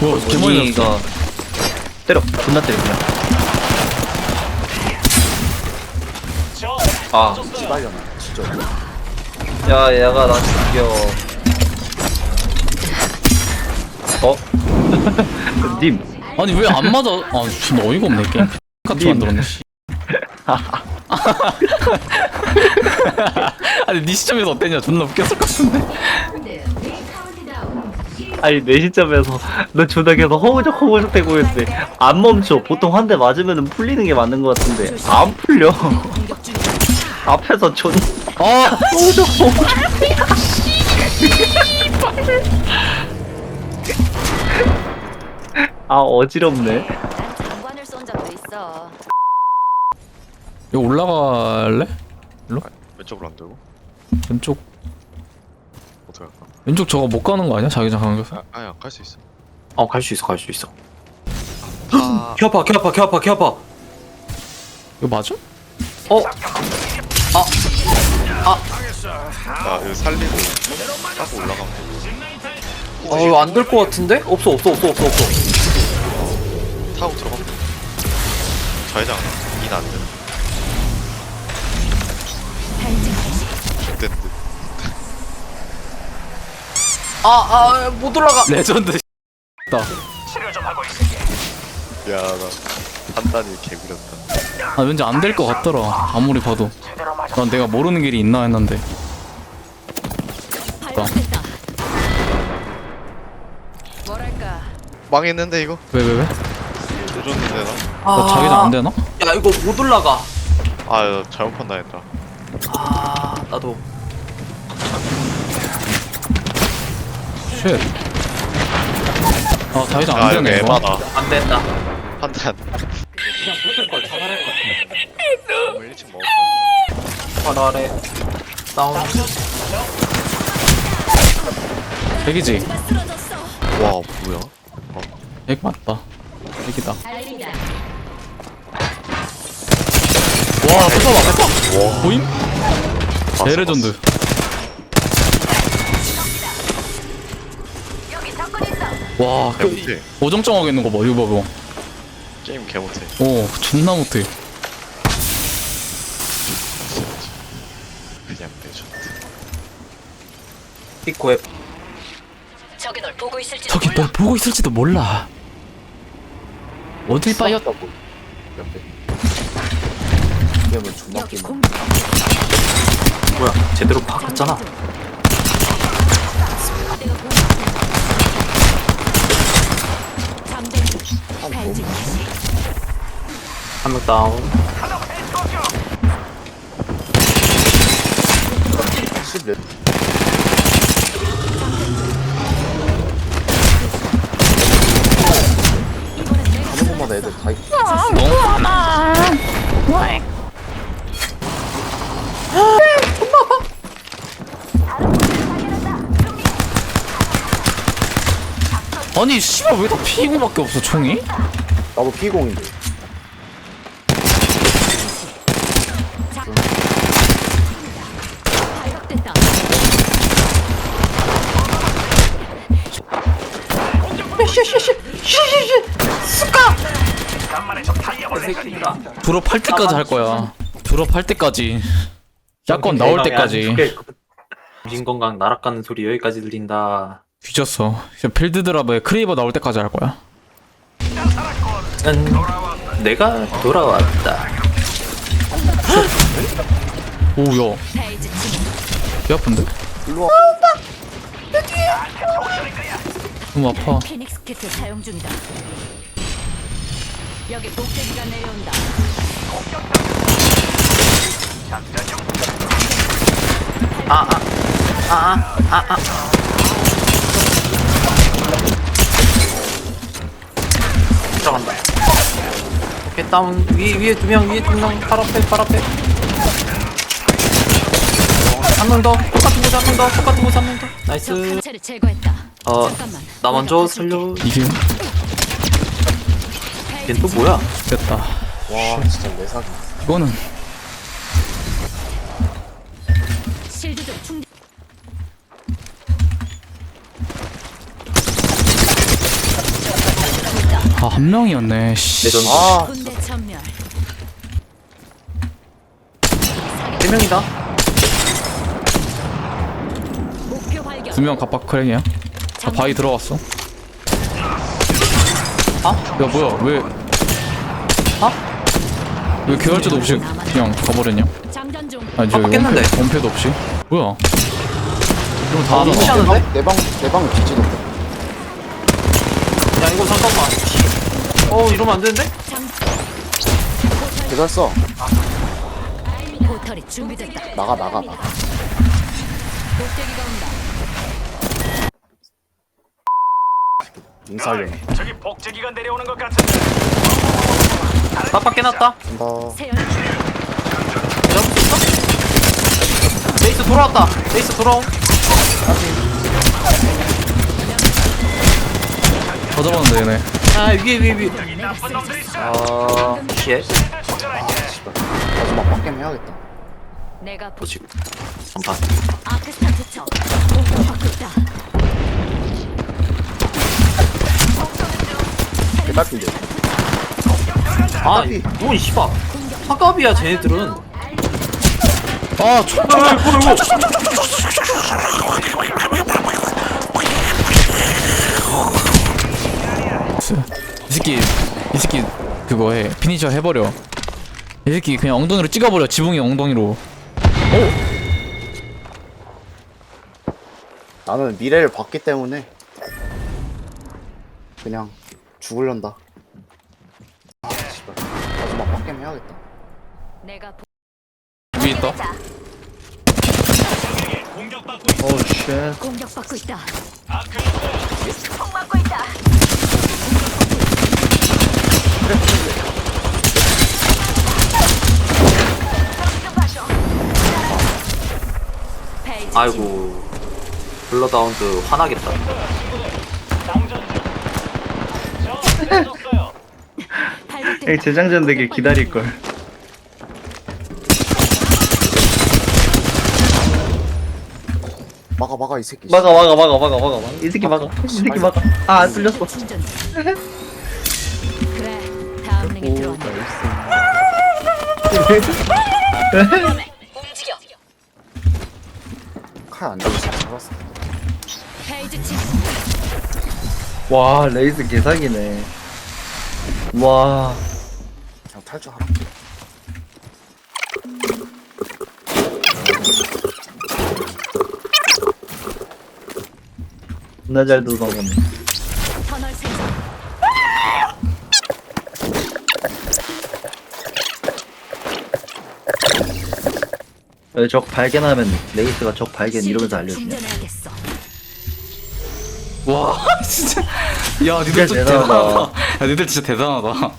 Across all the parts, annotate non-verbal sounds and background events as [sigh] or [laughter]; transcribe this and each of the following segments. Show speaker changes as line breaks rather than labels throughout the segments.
뭐 개머리
원이가 때려 존나 때려 그냥 아
씨발려나 진짜
야, 얘가 나 죽여. 어? [laughs] 님,
아니 왜 안 맞아? 아 진짜 어이가 없네 게임 같이
님.
만들었네 씨. [laughs] [laughs] 아니 네 시점에서 어땠냐 존나 웃겼을 것 같은데
아니 내 시점에서 너 존나 계속 허우적 허우적 대고 있는데 안 멈춰. 보통 한 대 맞으면 풀리는 게 맞는 것 같은데 안 풀려. [laughs] 앞에서 존
아
허우적 허우적. [laughs] 아 어지럽네.
난 장관을 쏜 적도 있어.
이거 올라갈래?
왼쪽으로 안 되고
왼쪽
어떻게 할까?
왼쪽 저거 못 가는 거 아니야? 자기장 강교사
아, 아니야 갈 수 있어
어 갈 수 있어 갈 수 있어.
아
켜봐 켜봐 켜봐 켜봐.
이거 맞아?
어?
나 이거 살리고 따고 올라가면 돼
어 안 될 것 같은데? 없어 없어 없어 없어 없어.
타고 들어가면 돼 좌회장 이는 안 돼. 됐는데
아 아 못 올라가.
레전드 다
미안하다 판단이 개구렸다
아 왠지 안 될 것 같더라 아무리 봐도 난 내가 모르는 길이 있나 했는데
발각됐다. 뭐랄까.
망했는데 이거?
왜 왜 왜?
조졌는데 나?
나 자기장 안 되나?
야 이거 못 올라가.
아 야, 잘못 판단했다
아 나도.
쉣. 아 자기장 아안
여기
되네 이거
에바다
안 된다.
판단
그냥 붙을 걸 잡아낼 것
건물 1층 먹었어
바로 아래. 다운.
백이지?
와 뭐야? 어,
백 맞다 백이다. 와 뺏어봐 뺏어 보임?
봤어,
대레전드
여기 사건 있어.
와. 그,
못해.
어정쩡하게 있는 거 봐 이거 봐봐.
게임 개 못해.
오 존나 못해.
그냥 레전드.
피코에
저기 널 보고 있을지
저기 널 보고 있을지도 몰라. 어딜 빠였
옆에
이러면 존나
여기
게임
공.
뭐야 제대로 박았잖아.
발진.
한명 다운.
10렙 가는 곳마다 애들 다 있
아니 씨발 왜 다 피고밖에 없어 총이?
나도 P20인데
발각됐다.
졸업할 때까지 할 거야 졸업할 때까지 약권 나올 때까지
정신 건강 날아가는 소리 여기까지 들린다.
뒤졌어 필드 드랍에 크레이버 나올 때까지 할 거야
은 내가 돌아왔다.
오야 배 아픈데? 너무 아파
피닉스 키트 사용 중이다. 여기 복제기가 내려온다.
들어간다. 오케이 다운 위 위에 두 명 위에 두명발 앞에 발 앞에. 한 명 더 똑같은 곳 한명 더 똑같은 곳 한명 더.
적
나이스.
제거했다.
어,
잠깐만.
나 먼저 살려.
이게
얜또 뭐야?
됐다
와 진짜 내사기
이거는
실드 좀 충전.
아 한 명이었네 씨
레전드.
아
군대.
세 명이다.
목표 발견.
두명 갑박 크랙이야 아 바위 들어갔어
아?
야 뭐야 왜
아?
왜 계열제도 없이 그냥 가버렸냐
장전 중.
아니 저. 원패, 원패도 없이 뭐야 다
아,
하잖아
무시하는데?
내방 내방 뒤지도
야 이거 잠깐만. 어 이러면 안 되는데?
장.
개잘 써
포털이 준비됐다.
나가 나가 나가
꼭대기가 온다.
인사하려네
빡빡 깨놨다.
간다
세열.
잡을 수 있어? 레이스 돌아왔다. 레이스 돌아옴.
더 잡았는데 얘네
아 위에 위에 위에. 아 쉣.
마지막 빡겜 해야겠다
내가 보.
그렇지. 전판.
아크스타트 쳐. 공격받고 있다.
개딸핀데
아, 뭔 씨발. 화갑이야 쟤네들은.
아 초... 이 새끼 이 새끼 그거 해. 피니셔 해버려. 이 새끼 그냥 엉덩이로 찍어버려. 지붕이 엉덩이로.
나는 미래를 봤기 때문에 그냥 죽을련다. 아 씨발 마지막 빡겜 해야겠다.
내가 보.
위에 있다.
오 쉣.
공격받고 있다. 페이지
아이고. 블러다운드 화나겠다.
발각됐다.
재장전 되게 기다릴 걸.
막아 막아 이 새끼
막아 막아 막아 막아 막아 막아. 이 새끼 막아. 이 새끼 막아. 아, 안 뚫렸어.
충전. 그래. 다음 링에 들어왔네.
와, 레이스 개사기네. 와.
그냥 탈주하라
존나 잘 도망가네.
터널 생성.
여기 적 발견하면 레이스가 적 발견 이러면서 알려주네.
충전해야겠어.
와 [laughs] 진짜 야 니들 진짜
대단하다.
대단하다 야 니들 진짜 대단하다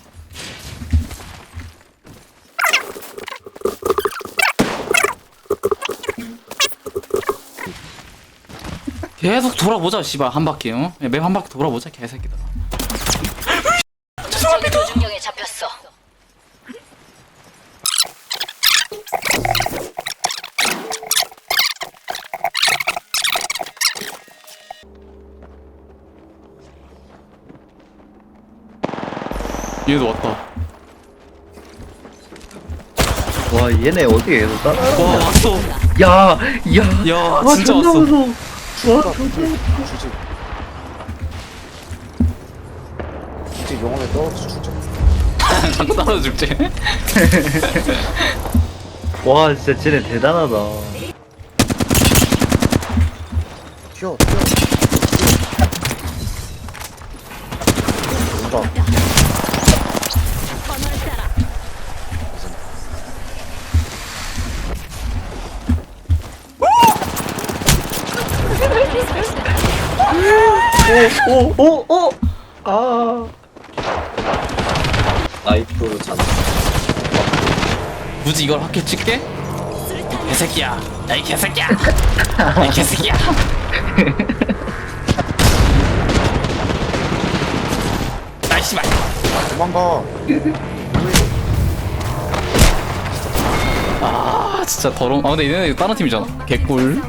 계속 돌아보자 씨발 한 바퀴 어? 맵한 바퀴 돌아보자 개새끼들
잡혔어. [laughs]
얘도 왔다.
와, 얘네 어디에 계속 따라.
와 왔어.
야, 야.
야
와,
진짜
존나
왔어.
무서워. 와,
주지. 주지 용암에 떨어져 주지
자꾸 따라 죽지. [laughs]
와, 진짜 쟤네 대단하다.
튀어 튀어. 온다
터널 따라.
오, 오, 오! 아. 나이프로 잔.
굳이 이걸 학교 찍게? 개새끼야 야 이 개새끼야 [laughs] 야 이 개새끼야 아이 씨발
도망가
아 진짜 더러운 아 근데 얘네 다른 팀이잖아 개꿀